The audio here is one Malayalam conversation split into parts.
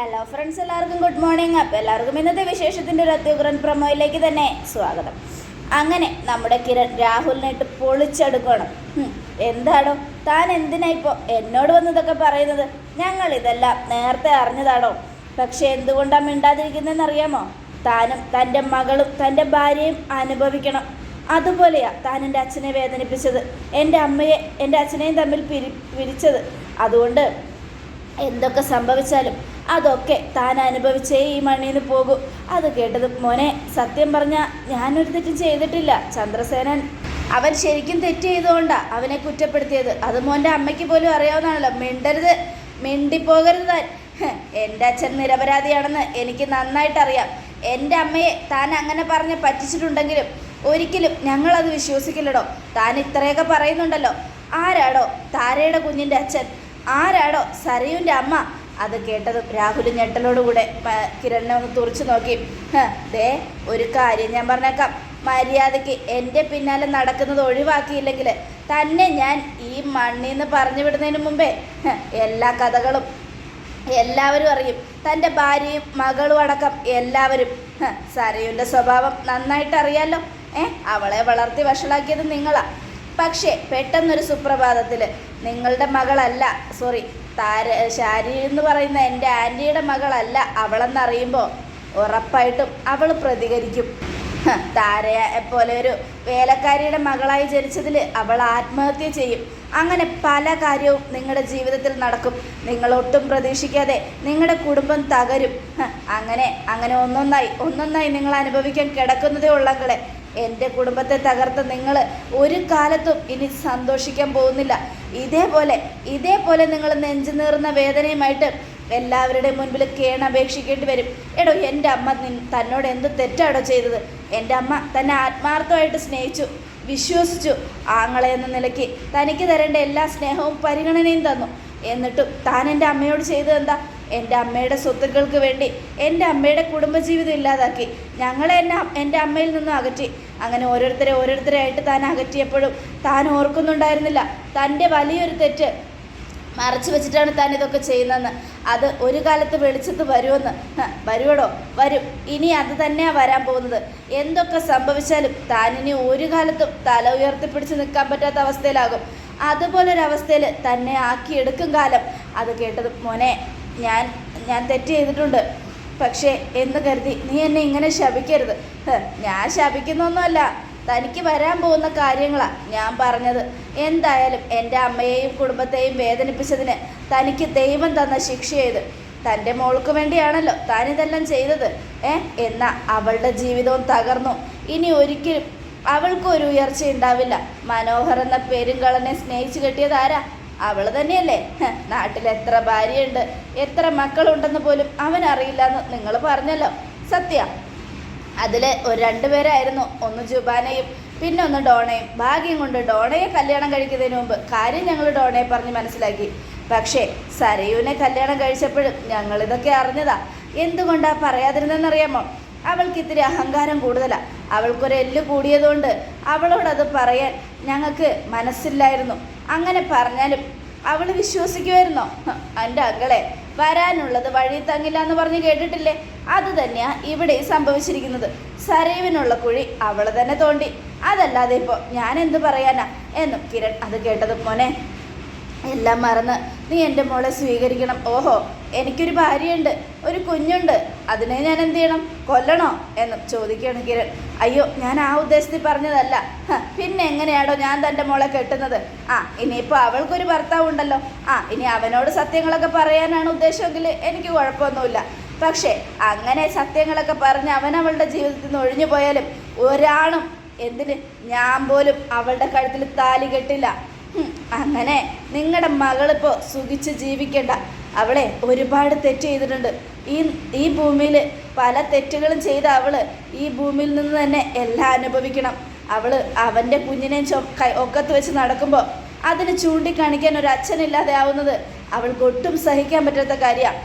ഹലോ ഫ്രണ്ട്സ് എല്ലാവർക്കും ഗുഡ് മോർണിംഗ് അപ്പോൾ എല്ലാവർക്കും ഇന്നത്തെ വിശേഷത്തിന്റെ ഒരു അത്യുഗ്രൻ പ്രൊമോയിലേക്ക് തന്നെ സ്വാഗതം. അങ്ങനെ നമ്മുടെ കിരൺ രാഹുലിനായിട്ട് പൊളിച്ചെടുക്കണം. എന്താണോ താൻ എന്തിനാ ഇപ്പോൾ എന്നോട് വന്നതൊക്കെ പറയുന്നത്? ഞങ്ങൾ ഇതെല്ലാം നേരത്തെ അറിഞ്ഞതാണോ പക്ഷെ എന്തുകൊണ്ടാണ് മിണ്ടാതിരിക്കുന്നതെന്ന് അറിയാമോ താനും തന്റെ മകളും തന്റെ ഭാര്യയും അനുഭവിക്കണം. അതുപോലെയാ താൻ എന്റെ അച്ഛനെ വേദനിപ്പിച്ചത്. എന്റെ അമ്മയെ എന്റെ അച്ഛനെയും തമ്മിൽ പിരി പിരിച്ചത്. അതുകൊണ്ട് എന്തൊക്കെ സംഭവിച്ചാലും അതൊക്കെ താൻ അനുഭവിച്ചേ ഈ മണ്ണിൽ നിന്ന് പോകൂ. അത് കേട്ടത് മോനെ സത്യം പറഞ്ഞാൽ ഞാനൊരു തെറ്റും ചെയ്തിട്ടില്ല ചന്ദ്രസേനൻ. അവൻ ശരിക്കും തെറ്റ് ചെയ്തുകൊണ്ടാണ് അവനെ കുറ്റപ്പെടുത്തിയത്. അത് മോന്റെ അമ്മയ്ക്ക് പോലും അറിയാവുന്നതാണല്ലോ. മിണ്ടരുത്. മിണ്ടിപ്പോകരുത് താൻ. എന്റെ അച്ഛൻ നിരപരാധിയാണെന്ന് എനിക്ക് നന്നായിട്ടറിയാം. എന്റെ അമ്മയെ താൻ അങ്ങനെ പറഞ്ഞ് പറ്റിച്ചിട്ടുണ്ടെങ്കിലും ഒരിക്കലും ഞങ്ങളത് വിശ്വസിക്കില്ലടോ. താൻ ഇത്രയൊക്കെ പറയുന്നുണ്ടല്ലോ. ആരാടോ താരയുടെ കുഞ്ഞിന്റെ അച്ഛൻ? ആരാടോ സരയുന്റെ അമ്മ? അത് കേട്ടതും രാഹുൽ ഞെട്ടലോടുകൂടെ കൂടെ കിരണിനെ ഒന്ന് തുറച്ചു നോക്കി. ദേ ഒരു കാര്യം ഞാൻ പറഞ്ഞേക്കാം. മര്യാദയ്ക്ക് എന്റെ പിന്നാലെ നടക്കുന്നത് ഒഴിവാക്കിയില്ലെങ്കിൽ തന്നെ ഞാൻ ഈ മണ്ണിൽ നിന്ന് പറഞ്ഞു വിടുന്നതിന് മുമ്പേ എല്ലാ കഥകളും എല്ലാവരും അറിയും. തന്റെ ഭാര്യയും മകളും അടക്കം എല്ലാവരും സരയുടെ സ്വഭാവം നന്നായിട്ട് അറിയാലോ. ഏ അവളെ വളർത്തി വഷളാക്കിയത് നിങ്ങളാ. പക്ഷേ പെട്ടെന്നൊരു സുപ്രഭാതത്തിൽ നിങ്ങളുടെ മകളല്ല സോറി താര ശാരി എന്ന് പറയുന്ന എന്റെ ആന്റിയുടെ മകളല്ല അവളെന്നറിയുമ്പോൾ ഉറപ്പായിട്ടും അവൾ പ്രതികരിക്കും. താരയെ പോലെ ഒരു വേലക്കാരിയുടെ മകളായി ജനിച്ചതിൽ അവൾ ആത്മഹത്യ ചെയ്യും. അങ്ങനെ പല കാര്യവും നിങ്ങളുടെ ജീവിതത്തിൽ നടക്കും. നിങ്ങൾ ഒട്ടും പ്രതീക്ഷിക്കാതെ നിങ്ങളുടെ കുടുംബം തകരും. അങ്ങനെ അങ്ങനെ ഒന്നൊന്നായി ഒന്നൊന്നായി നിങ്ങൾ അനുഭവിക്കാൻ കിടക്കുന്നതേ ഉള്ളങ്ങളെ എന്റെ കുടുംബത്തെ തകർത്ത് നിങ്ങൾ ഒരു കാലത്തും ഇനി സന്തോഷിക്കാൻ പോകുന്നില്ല. ഇതേപോലെ ഇതേപോലെ നിങ്ങൾ നെഞ്ചു നീറുന്ന വേദനയുമായിട്ട് എല്ലാവരുടെയും മുൻപിൽ കേണപേക്ഷിക്കേണ്ടി വരും. എടോ എന്റെ അമ്മ തന്നോട് എന്ത് തെറ്റാണോ ചെയ്തത്? എന്റെ അമ്മ തന്നെ ആത്മാർത്ഥമായിട്ട് സ്നേഹിച്ചു വിശ്വസിച്ചു ആങ്ങളെ എന്ന നിലയ്ക്ക് തനിക്ക് തരേണ്ട എല്ലാ സ്നേഹവും പരിഗണനയും തന്നു. എന്നിട്ടും താൻ എന്റെ അമ്മയോട് ചെയ്തത് എന്താ? എന്റെ അമ്മയുടെ സ്വത്തുക്കൾക്ക് വേണ്ടി എന്റെ അമ്മയുടെ കുടുംബജീവിതം ഇല്ലാതാക്കി. ഞങ്ങളെ എന്നെ എന്റെ അമ്മയിൽ നിന്നും അകറ്റി. അങ്ങനെ ഓരോരുത്തരെ ഓരോരുത്തരെ ആയിട്ട് താൻ അകറ്റിയപ്പോഴും താൻ ഓർക്കുന്നുണ്ടായിരുന്നില്ല. തന്റെ വലിയൊരു തെറ്റ് മറച്ചു വെച്ചിട്ടാണ് താൻ ഇതൊക്കെ ചെയ്യുന്നതെന്ന്. അത് ഒരു കാലത്ത് വെളിച്ചത്ത് വരുമെന്ന്. വരുവടോ? വരും. ഇനി അത് തന്നെയാണ് വരാൻ പോകുന്നത്. എന്തൊക്കെ സംഭവിച്ചാലും താൻ ഇനി ഒരു കാലത്തും തല ഉയർത്തിപ്പിടിച്ച് നിൽക്കാൻ പറ്റാത്ത അവസ്ഥയിലാകും. അതുപോലൊരവസ്ഥയിൽ തന്നെ ആക്കിയെടുക്കും കാലം. അത് കേട്ടത് മോനെ ഞാൻ ഞാൻ തെറ്റ് ചെയ്തിട്ടുണ്ട്. പക്ഷേ എന്ന് കരുതി നീ എന്നെ ഇങ്ങനെ ശപിക്കരുത്. ഞാൻ ശപിക്കുന്നൊന്നുമല്ല. തനിക്ക് വരാൻ പോകുന്ന കാര്യങ്ങളാണ് ഞാൻ പറഞ്ഞത്. എന്തായാലും എന്റെ അമ്മയെയും കുടുംബത്തെയും വേദനിപ്പിച്ചതിന് തനിക്ക് ദൈവം തന്ന ശിക്ഷ ചെയ്ത് തന്റെ മോൾക്ക് വേണ്ടിയാണല്ലോ താനിതെല്ലാം ചെയ്തത്. ഏ എന്നാൽ അവളുടെ ജീവിതവും തകർന്നു. ഇനി ഒരിക്കലും അവൾക്കൊരു ഉയർച്ച ഉണ്ടാവില്ല. മനോഹർ എന്ന പെരുങ്കളനെ സ്നേഹിച്ചു കെട്ടിയത് ആരാ? അവൾ തന്നെയല്ലേ? നാട്ടിൽ എത്ര ഭാര്യയുണ്ട് എത്ര മക്കളുണ്ടെന്ന് പോലും അവൻ അറിയില്ലെന്ന് നിങ്ങൾ പറഞ്ഞല്ലോ. സത്യ. അതിൽ ഒരു രണ്ടുപേരായിരുന്നു ഒന്ന് ജുബാനയും പിന്നെ ഒന്ന് ഡോണയും. ഭാഗ്യം കൊണ്ട് ഡോണയെ കല്യാണം കഴിക്കുന്നതിന് മുമ്പ് കാര്യം ഞങ്ങൾ ഡോണയെ പറഞ്ഞ് മനസ്സിലാക്കി. പക്ഷേ സരയുവിനെ കല്യാണം കഴിച്ചപ്പോഴും ഞങ്ങളിതൊക്കെ അറിഞ്ഞതാ. എന്തുകൊണ്ടാ പറയാതിരുന്നെന്നറിയാമോ അവൾക്ക് ഇത്തിരി അഹങ്കാരം കൂടുതലാണ് അവൾക്കൊരു എല്ല് കൂടിയതുകൊണ്ട് അവളോടത് പറയാൻ ഞങ്ങൾക്ക് മനസ്സില്ലായിരുന്നു. അങ്ങനെ പറഞ്ഞാലും അവൾ വിശ്വസിക്കുമായിരുന്നോ? എന്റെ അങ്കളെ വരാനുള്ളത് വഴി തങ്ങില്ല എന്ന് പറഞ്ഞ് കേട്ടിട്ടില്ലേ? അത് തന്നെയാ ഇവിടെ സംഭവിച്ചിരിക്കുന്നത്. സരയുവിനുള്ള കുഴി അവൾ തന്നെ തോണ്ടി. അതല്ലാതെ ഇപ്പോൾ ഞാൻ എന്ത് പറയാനാ? എന്നും കിരൺ അത് കേട്ടത് മോനെ എല്ലാം മറന്ന് നീ എന്റെ മോളെ സ്വീകരിക്കണം. ഓഹോ എനിക്കൊരു ഭാര്യയുണ്ട് ഒരു കുഞ്ഞുണ്ട്. അതിനെ ഞാൻ എന്ത് ചെയ്യണം? കൊല്ലണോ? എന്നും ചോദിക്കുകയാണ് കിരൺ. അയ്യോ ഞാൻ ആ ഉദ്ദേശത്തിൽ പറഞ്ഞതല്ല. പിന്നെ എങ്ങനെയാണോ ഞാൻ തന്റെ മോളെ കെട്ടുന്നത്? ആ ഇനിയിപ്പോൾ അവൾക്കൊരു ഭർത്താവ് ഉണ്ടല്ലോ. ആ ഇനി അവനോട് സത്യങ്ങളൊക്കെ പറയാനാണ് ഉദ്ദേശമെങ്കിൽ എനിക്ക് കുഴപ്പമൊന്നുമില്ല. പക്ഷേ അങ്ങനെ സത്യങ്ങളൊക്കെ പറഞ്ഞ് അവൻ അവളുടെ ജീവിതത്തിൽ നിന്ന് ഒഴിഞ്ഞു പോയാലും ഒരാളും എന്തിന്? ഞാൻ പോലും അവളുടെ കഴുത്തിൽ താലി കെട്ടില്ല. അങ്ങനെ നിങ്ങളുടെ മകളിപ്പോൾ സുഖിച്ച് ജീവിക്കേണ്ട. അവളെ ഒരുപാട് തെറ്റ് ചെയ്തിട്ടുണ്ട്. ഈ ഈ ഭൂമിയിൽ പല തെറ്റുകളും ചെയ്ത അവൾ ഈ ഭൂമിയിൽ നിന്ന് തന്നെ എല്ലാം അനുഭവിക്കണം. അവൾ അവന്റെ കുഞ്ഞിനെ ഒക്കത്ത് വെച്ച് നടക്കുമ്പോൾ അതിന് ചൂണ്ടിക്കാണിക്കാൻ ഒരു അച്ഛനില്ലാതെ ആവുന്നത് അവൾക്ക് ഒട്ടും സഹിക്കാൻ പറ്റാത്ത കാര്യമാണ്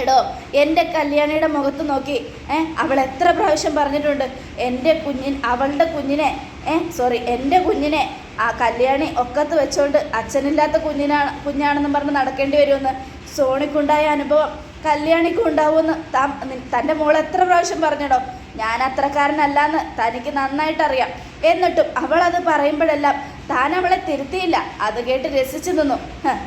എടോ എന്റെ കല്യാണിയുടെ മുഖത്ത് നോക്കി ഏ അവൾ എത്ര പ്രാവശ്യം പറഞ്ഞിട്ടുണ്ട് എന്റെ കുഞ്ഞിൻ അവളുടെ കുഞ്ഞിനെ ഏ സോറി എന്റെ കുഞ്ഞിനെ ആ കല്യാണി ഒക്കത്ത് വെച്ചുകൊണ്ട് അച്ഛനില്ലാത്ത കുഞ്ഞിനാണ് കുഞ്ഞാണെന്നും പറഞ്ഞ് നടക്കേണ്ടി വരുമെന്ന് സോണിക്കുണ്ടായ അനുഭവം കല്യാണിക്കും ഉണ്ടാവുമെന്ന് താൻ തന്റെ മോൾ എത്ര പ്രാവശ്യം പറഞ്ഞടോ ഞാൻ അത്രക്കാരനല്ലാന്ന് തനിക്ക് നന്നായിട്ടറിയാം. എന്നിട്ടും അവൾ അത് പറയുമ്പോഴെല്ലാം താൻ അവളെ തിരുത്തിയില്ല. അത് കേട്ട് രസിച്ചു നിന്നു.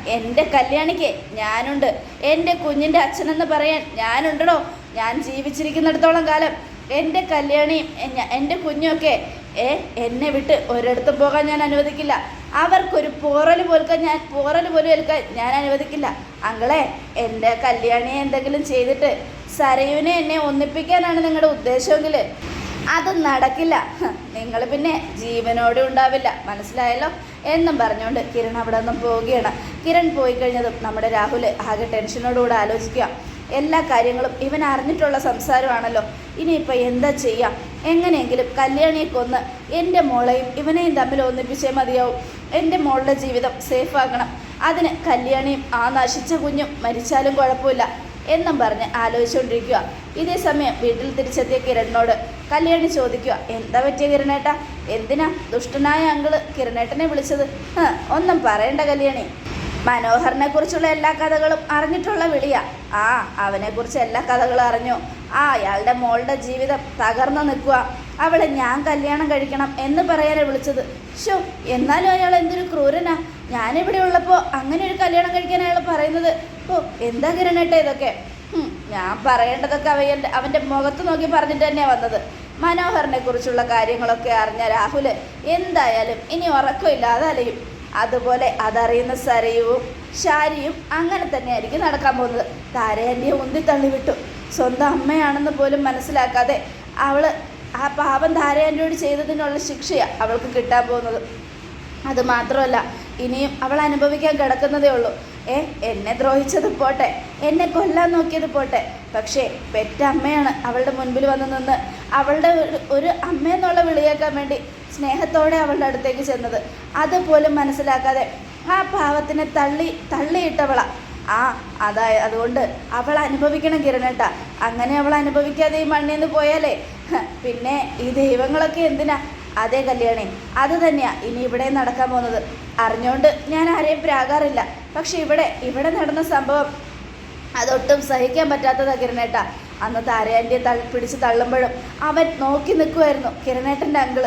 എന്റെ കല്യാണിക്ക് ഞാനുണ്ട്. എന്റെ കുഞ്ഞിന്റെ അച്ഛനെന്ന് പറയാൻ ഞാനുണ്ടടോ. ഞാൻ ജീവിച്ചിരിക്കുന്നിടത്തോളം കാലം എന്റെ കല്യാണിയും എന്റെ കുഞ്ഞുമൊക്കെ ഏ എന്നെ വിട്ട് ഒരിടത്തും പോകാൻ ഞാൻ അനുവദിക്കില്ല. അവർക്കൊരു പോറൽ പോൽക്കാൻ ഞാൻ പോറൽ പോലും ഏൽക്കാൻ ഞാൻ അനുവദിക്കില്ല. അങ്ങളെ എന്റെ കല്യാണിയെ എന്തെങ്കിലും ചെയ്തിട്ട് സരയുവിനെ എന്നെ ഒന്നിപ്പിക്കാനാണ് നിങ്ങളുടെ ഉദ്ദേശമെങ്കിൽ അത് നടക്കില്ല. നിങ്ങൾ പിന്നെ ജീവനോടെ ഉണ്ടാവില്ല. മനസ്സിലായല്ലോ? എന്നും പറഞ്ഞുകൊണ്ട് കിരൺ അവിടെ നിന്നും പോവുകയാണ്. കിരൺ പോയി കഴിഞ്ഞതും നമ്മുടെ രാഹുൽ ആകെ ടെൻഷനോടുകൂടെ ആലോചിക്കുക. എല്ലാ കാര്യങ്ങളും ഇവൻ അറിഞ്ഞിട്ടുള്ള സംസാരമാണല്ലോ. ഇനിയിപ്പോൾ എന്താ ചെയ്യാം? എങ്ങനെയെങ്കിലും കല്യാണിയെ കൊന്ന് എന്റെ മോളെയും ഇവനെയും തമ്മിൽ ഒന്നിപ്പിച്ചേ മതിയാവും. എന്റെ മോളുടെ ജീവിതം സേഫാക്കണം അതിന് കല്യാണിയും ആ നശിച്ച കുഞ്ഞും മരിച്ചാലും കുഴപ്പമില്ല എന്നും പറഞ്ഞ് ആലോചിച്ചുകൊണ്ടിരിക്കുക. ഇതേ സമയം വീട്ടിൽ തിരിച്ചെത്തിയ കിരണിനോട് കല്യാണി ചോദിക്കുക എന്താ പറ്റിയ കിരണേട്ട? എന്തിനാ ദുഷ്ടനായ അങ്കിൾ കിരണേട്ടനെ വിളിച്ചത്? ഒന്നും പറയണ്ട കല്യാണി. മനോഹറിനെ കുറിച്ചുള്ള എല്ലാ കഥകളും അറിഞ്ഞിട്ടുള്ള വിളിയാ. ആ അവനെക്കുറിച്ച് എല്ലാ കഥകളും അറിഞ്ഞു. ആ അയാളുടെ മോളുടെ ജീവിതം തകർന്നു നിൽക്കുക. അവളെ ഞാൻ കല്യാണം കഴിക്കണം എന്ന് പറയാനാണ് വിളിച്ചത്. ഷോ എന്നാലും അയാൾ എന്തൊരു ക്രൂരനാ. ഞാനിവിടെ ഉള്ളപ്പോൾ അങ്ങനെ ഒരു കല്യാണം കഴിക്കാൻ അയാൾ പറയുന്നത്. ഓ എന്താ കിരണേട്ടെ ഇതൊക്കെ ഞാൻ പറയേണ്ടതൊക്കെ അവയന്റെ അവന്റെ മുഖത്ത് നോക്കി പറഞ്ഞിട്ട് തന്നെയാണ് വന്നത്. മനോഹറിനെ കുറിച്ചുള്ള കാര്യങ്ങളൊക്കെ അറിഞ്ഞ രാഹുൽ എന്തായാലും ഇനി ഉറക്കമില്ലാതെ അലയും. അതുപോലെ അതറിയുന്ന സരയുവും ഷാരിയും അങ്ങനെ തന്നെയായിരിക്കും നടക്കാൻ പോകുന്നത്. താരേന്റെ ഉന്തി തള്ളിവിട്ടു. സ്വന്തം അമ്മയാണെന്ന് പോലും മനസ്സിലാക്കാതെ അവൾ ആ പാപം ധാരയന്റെയോട് ചെയ്തതിനുള്ള ശിക്ഷയാണ് അവൾക്ക് കിട്ടാൻ പോകുന്നത്. അത് മാത്രമല്ല ഇനിയും അവൾ അനുഭവിക്കാൻ കിടക്കുന്നതേ ഉള്ളൂ. ഏ എന്നെ ദ്രോഹിച്ചത് പോട്ടെ. എന്നെ കൊല്ലാൻ നോക്കിയത് പോട്ടെ. പക്ഷേ പെറ്റ അമ്മയാണ് അവളുടെ മുൻപിൽ വന്ന് നിന്ന് അവളുടെ ഒരു- അമ്മ അമ്മയെന്നുള്ള വിളിയേക്കാൻ വേണ്ടി സ്നേഹത്തോടെ അവളുടെ അടുത്തേക്ക് ചെന്നത്. അതുപോലും മനസ്സിലാക്കാതെ ആ പാവത്തിനെ തള്ളി തള്ളിയിട്ടവളാ. ആ അതായ അതുകൊണ്ട് അവൾ അനുഭവിക്കണം കിരണേട്ട. അങ്ങനെ അവൾ അനുഭവിക്കാതെ ഈ മണ്ണിൽ നിന്ന് പോയാലേ? പിന്നെ ഈ ദൈവങ്ങളൊക്കെ എന്തിനാ? അതേ കല്യാണി അത് തന്നെയാ ഇനി ഇവിടെ നടക്കാൻ പോകുന്നത്. അറിഞ്ഞുകൊണ്ട് ഞാൻ ആരെയും പ്രാകാറില്ല. പക്ഷെ ഇവിടെ ഇവിടെ നടന്ന സംഭവം അതൊട്ടും സഹിക്കാൻ പറ്റാത്തതാ കിരണേട്ട. അന്ന് താരയാന്റെ തൾ പിടിച്ച് തള്ളുമ്പോഴും അവൻ നോക്കി നിൽക്കുമായിരുന്നു കിരണേട്ടന്റെ അങ്കിൾ.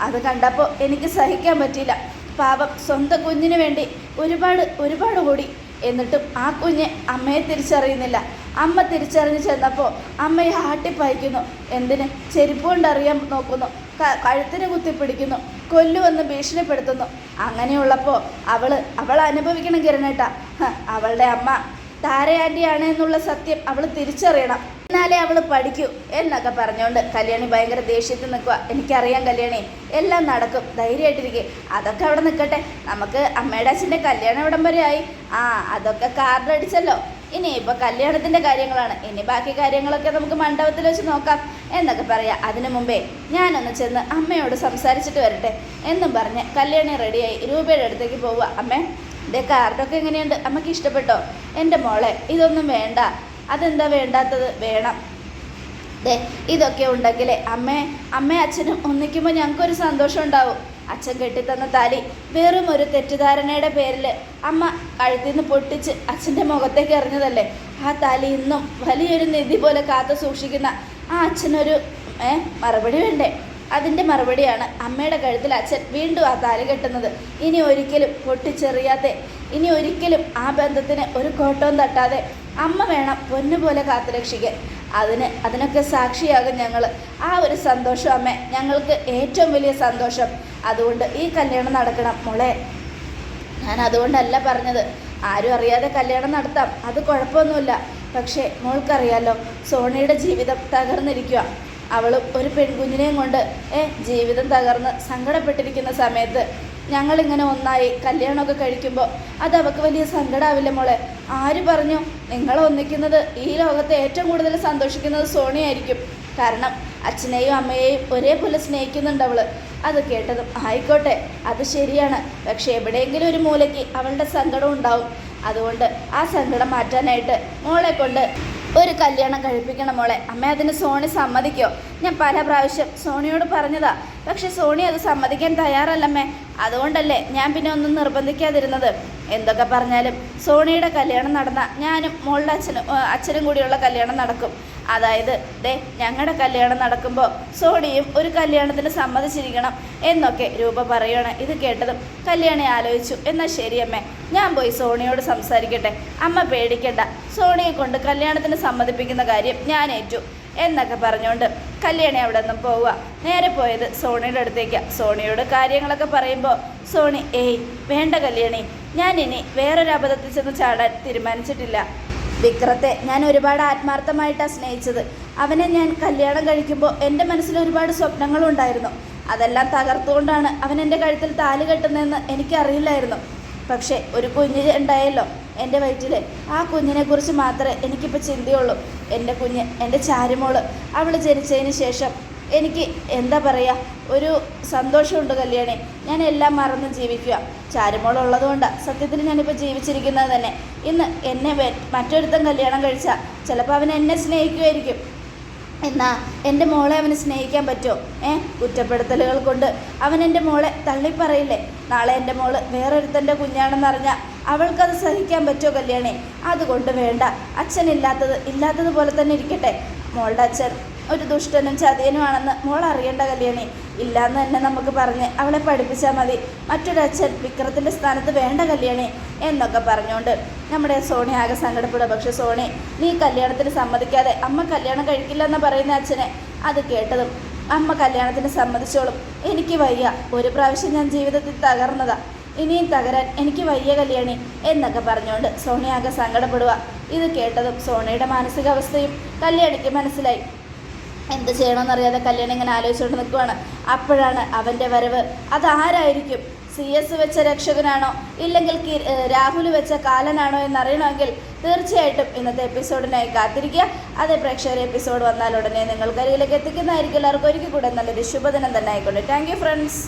അത് കണ്ടപ്പോൾ എനിക്ക് സഹിക്കാൻ പറ്റിയില്ല. പാപം സ്വന്തം കുഞ്ഞിന് വേണ്ടി ഒരുപാട് ഒരുപാട് കൂടി. എന്നിട്ടും ആ കുഞ്ഞ് അമ്മയെ തിരിച്ചറിയുന്നില്ല. അമ്മ തിരിച്ചറിഞ്ഞ് ചെന്നപ്പോൾ അമ്മയെ ആട്ടിപ്പായിക്കുന്നു എന്തിന്? ചെരുപ്പ് കൊണ്ടറിയാൻ നോക്കുന്നു. കഴുത്തിന് കുത്തിപ്പിടിക്കുന്നു. കൊല്ലുവെന്ന് ഭീഷണിപ്പെടുത്തുന്നു. അങ്ങനെയുള്ളപ്പോൾ അവൾ അവൾ അനുഭവിക്കണം കിരണേട്ട. അവളുടെ അമ്മ താരയാന്റിയാണ് എന്നുള്ള സത്യം അവൾ തിരിച്ചറിയണം. എന്നാലേ അവൾ പഠിക്കൂ എന്നൊക്കെ പറഞ്ഞുകൊണ്ട് കല്യാണി ഭയങ്കര ദേഷ്യത്തിൽ നിൽക്കുക എനിക്കറിയാം കല്യാണി എല്ലാം നടക്കും. ധൈര്യമായിട്ടിരിക്കുക അതൊക്കെ അവിടെ നിൽക്കട്ടെ നമുക്ക് അമ്മയുടെ അച്ഛന്റെ കല്യാണം ഇവിടം വരെ ആയി. ആ അതൊക്കെ കാർഡ് അടിച്ചല്ലോ. ഇനി ഇപ്പോൾ കല്യാണത്തിന്റെ കാര്യങ്ങളാണ്. ഇനി ബാക്കി കാര്യങ്ങളൊക്കെ നമുക്ക് മണ്ഡപത്തിൽ വെച്ച് നോക്കാം എന്നൊക്കെ പറയാം. അതിനു മുമ്പേ ഞാനൊന്ന് ചെന്ന് അമ്മയോട് സംസാരിച്ചിട്ട് വരട്ടെ എന്നും പറഞ്ഞ് കല്യാണി റെഡിയായി. രൂപയുടെ അടുത്തേക്ക് പോവുക. അമ്മേ ഇതേ കാർഡൊക്കെ എങ്ങനെയുണ്ട്? അമ്മയ്ക്ക് ഇഷ്ടപ്പെട്ടോ? എന്റെ മോളെ ഇതൊന്നും വേണ്ട. അതെന്താ വേണ്ടാത്തത്? വേണം. ദേ ഇതൊക്കെ ഉണ്ടെങ്കിലേ അമ്മേ അമ്മയും അച്ഛനും ഒന്നിക്കുമ്പോൾ ഞങ്ങൾക്കൊരു സന്തോഷം ഉണ്ടാവും. അച്ഛൻ കെട്ടിത്തന്ന താലി വെറും ഒരു തെറ്റിദ്ധാരണയുടെ പേരിൽ അമ്മ കഴുത്തിൽ നിന്ന് പൊട്ടിച്ച് അച്ഛന്റെ മുഖത്തേക്ക് എറിഞ്ഞതല്ലേ? ആ താലി ഇന്നും വലിയൊരു നിധി പോലെ കാത്തു സൂക്ഷിക്കുന്ന ആ അച്ഛനൊരു മറുപടി വേണ്ടേ? അതിന്റെ മറുപടിയാണ് അമ്മയുടെ കഴുത്തിൽ അച്ഛൻ വീണ്ടും ആ താലി കെട്ടുന്നത്. ഇനി ഒരിക്കലും പൊട്ടിച്ചെറിയാതെ ഇനി ഒരിക്കലും ആ ബന്ധത്തിന് ഒരു കോട്ടവും തട്ടാതെ അമ്മ വേണം പൊന്നുപോലെ കാത്തുരക്ഷിക്കാൻ അതിന് അതിനൊക്കെ സാക്ഷിയാകും ഞങ്ങൾ ആ ഒരു സന്തോഷം അമ്മ ഞങ്ങൾക്ക് ഏറ്റവും വലിയ സന്തോഷം. അതുകൊണ്ട് ഈ കല്യാണം നടക്കണം മോളെ. ഞാൻ അതുകൊണ്ടല്ല പറഞ്ഞത്. ആരും അറിയാതെ കല്യാണം നടത്താം. അത് കുഴപ്പമൊന്നുമില്ല. പക്ഷേ മോൾക്കറിയാലോ സോണിയുടെ ജീവിതം തകർന്നിരിക്കുക അവളും ഒരു പെൺകുഞ്ഞിനെയും കൊണ്ട് ഏ ജീവിതം തകർന്ന് സങ്കടപ്പെട്ടിരിക്കുന്ന സമയത്ത് ഞങ്ങളിങ്ങനെ ഒന്നായി കല്യാണമൊക്കെ കഴിക്കുമ്പോൾ അത് അവൾക്ക് വലിയ സങ്കടമാവില്ല മോളെ. ആര് പറഞ്ഞു നിങ്ങൾ ഒന്നിക്കുന്നത് ഈ ലോകത്തെ ഏറ്റവും കൂടുതൽ സന്തോഷിക്കുന്നത് സോണിയായിരിക്കും. കാരണം അച്ഛനെയും അമ്മയെയും ഒരേപോലെ സ്നേഹിക്കുന്നുണ്ട് അവൾ. അത് കേട്ടതും ആയിക്കോട്ടെ അത് ശരിയാണ്. പക്ഷെ എവിടെയെങ്കിലും ഒരു മൂലയ്ക്ക് അവളുടെ സങ്കടം ഉണ്ടാവും. അതുകൊണ്ട് ആ സങ്കടം മാറ്റാനായിട്ട് മോളെ കൊണ്ട് ഒരു കല്യാണം കഴിപ്പിക്കണം മോളെ. അമ്മ അതിന് സോണി സമ്മതിക്കോ? ഞാൻ പല പ്രാവശ്യം സോണിയോട് പറഞ്ഞതാ. പക്ഷെ സോണി അത് സമ്മതിക്കാൻ തയ്യാറല്ലമ്മേ. അതുകൊണ്ടല്ലേ ഞാൻ പിന്നെ ഒന്നും നിർബന്ധിക്കാതിരുന്നത്. എന്തൊക്കെ പറഞ്ഞാലും സോണിയുടെ കല്യാണം നടന്ന ഞാനും മോളുടെ അച്ഛനും അച്ഛനും കൂടിയുള്ള കല്യാണം നടക്കും. അതായത് ദേ ഞങ്ങളുടെ കല്യാണം നടക്കുമ്പോൾ സോണിയും ഒരു കല്യാണത്തിന് സമ്മതിച്ചിരിക്കണം എന്നൊക്കെ രൂപ പറയണം ഇത് കേട്ടതും കല്യാണി ആലോചിച്ചു. എന്നാൽ ശരിയമ്മേ ഞാൻ പോയി സോണിയോട് സംസാരിക്കട്ടെ. അമ്മ പേടിക്കണ്ട. സോണിയെ കൊണ്ട് കല്യാണത്തിന് സമ്മതിപ്പിക്കുന്ന കാര്യം ഞാൻ ഏറ്റു എന്നൊക്കെ പറഞ്ഞുകൊണ്ട് കല്യാണി അവിടെ നിന്നും പോവുക. നേരെ പോയത് സോണിയുടെ അടുത്തേക്ക്. സോണിയോട് കാര്യങ്ങളൊക്കെ പറയുമ്പോൾ സോണി ഏയ് വേണ്ട കല്യാണി. ഞാൻ ഇനി വേറൊരു അബദ്ധത്തിൽ ചെന്ന് ചാടാൻ തീരുമാനിച്ചിട്ടില്ല. വിക്രത്തെ ഞാൻ ഒരുപാട് ആത്മാർത്ഥമായിട്ടാണ് സ്നേഹിച്ചത്. അവനെ ഞാൻ കല്യാണം കഴിക്കുമ്പോൾ എന്റെ മനസ്സിൽ ഒരുപാട് സ്വപ്നങ്ങളുണ്ടായിരുന്നു. അതെല്ലാം തകർത്തുകൊണ്ടാണ് അവൻ എന്റെ കഴുത്തിൽ താലി കെട്ടുന്നതെന്ന് എനിക്കറിയില്ലായിരുന്നു. പക്ഷേ ഒരു കുഞ്ഞ് ഉണ്ടായല്ലോ എന്റെ വയറ്റിൽ ആ കുഞ്ഞിനെക്കുറിച്ച് മാത്രമേ എനിക്കിപ്പോൾ ചിന്തയുള്ളൂ. എന്റെ കുഞ്ഞ് എന്റെ ചാരുമോൾ. അവൾ ജനിച്ചതിന് ശേഷം എനിക്ക് എന്താ പറയുക ഒരു സന്തോഷമുണ്ട് കല്യാണി. ഞാൻ എല്ലാം മറന്ന് ജീവിക്കുക. ചാരുമോളുള്ളതുകൊണ്ടാണ് സത്യത്തിൽ ഞാനിപ്പോൾ ജീവിച്ചിരിക്കുന്നത് തന്നെ. ഇന്ന് എന്നെ മറ്റൊരുത്തൻ കല്യാണം കഴിച്ചാൽ ചിലപ്പോൾ അവൻ എന്നെ സ്നേഹിക്കുമായിരിക്കും എന്നാൽ എന്റെ മോളെ അവന് സ്നേഹിക്കാൻ പറ്റുമോ? ഏ? കുറ്റപ്പെടുത്തലുകൾ കൊണ്ട് അവൻ എന്റെ മോളെ തള്ളിപ്പറയില്ലേ? നാളെ എന്റെ മോൾ വേറൊരുത്തന്റെ കുഞ്ഞാണെന്ന് അറിഞ്ഞാൽ അവൾക്കത് സഹിക്കാൻ പറ്റുമോ കല്യാണി? അതുകൊണ്ട് വേണ്ട. അച്ഛനില്ലാത്തത് ഇല്ലാത്തതുപോലെ തന്നെ ഇരിക്കട്ടെ. മോളുടെ അച്ഛൻ ഒരു ദുഷ്ടനും ചതിയനുമാണെന്ന് മോൾ അറിയേണ്ട കല്യാണി. ഇല്ലാന്ന് തന്നെ നമുക്ക് പറഞ്ഞ് അവളെ പഠിപ്പിച്ചാൽ മതി. മറ്റൊരച്ഛൻ വിക്രത്തിന്റെ സ്ഥാനത്ത് വേണ്ട കല്യാണി എന്നൊക്കെ പറഞ്ഞുകൊണ്ട് നമ്മുടെ സോണി ആകെ സങ്കടപ്പെടുക പക്ഷെ സോണി നീ കല്യാണത്തിന് സമ്മതിക്കാതെ അമ്മ കല്യാണം കഴിക്കില്ല എന്ന് പറയുന്ന അച്ഛനെ അത് കേട്ടതും അമ്മ കല്യാണത്തിന് സമ്മതിച്ചോളും. എനിക്ക് വയ്യ. ഒരു പ്രാവശ്യം ഞാൻ ജീവിതത്തിൽ തകർന്നതാ. ഇനിയും തകരാൻ എനിക്ക് വയ്യ കല്യാണി എന്നൊക്കെ പറഞ്ഞുകൊണ്ട് സോണിയാകെ സങ്കടപ്പെടുക ഇത് കേട്ടതും സോണിയുടെ മാനസികാവസ്ഥയും കല്യാണിക്ക് മനസ്സിലായി. എന്ത് ചെയ്യണമെന്നറിയാതെ കല്യാണം ഇങ്ങനെ ആലോചിച്ചുകൊണ്ട് നിൽക്കുവാണ്. അപ്പോഴാണ് അവന്റെ വരവ്. അതാരായിരിക്കും? സി എസ് വെച്ച രക്ഷകനാണോ? ഇല്ലെങ്കിൽ രാഹുൽ വെച്ച കാലനാണോ എന്നറിയണമെങ്കിൽ തീർച്ചയായിട്ടും ഇന്നത്തെ എപ്പിസോഡിനായി കാത്തിരിക്കുക. അതേ പ്രേക്ഷകർ എപ്പിസോഡ് വന്നാൽ ഉടനെ നിങ്ങൾക്കരികിലേക്ക് എത്തിക്കുന്നതായിരിക്കും. എല്ലാവർക്കും ഒരിക്കൽ കൂടെ നല്ലൊരു ശുഭദിനം തന്നെ ആയിക്കോട്ടെ. Thank friends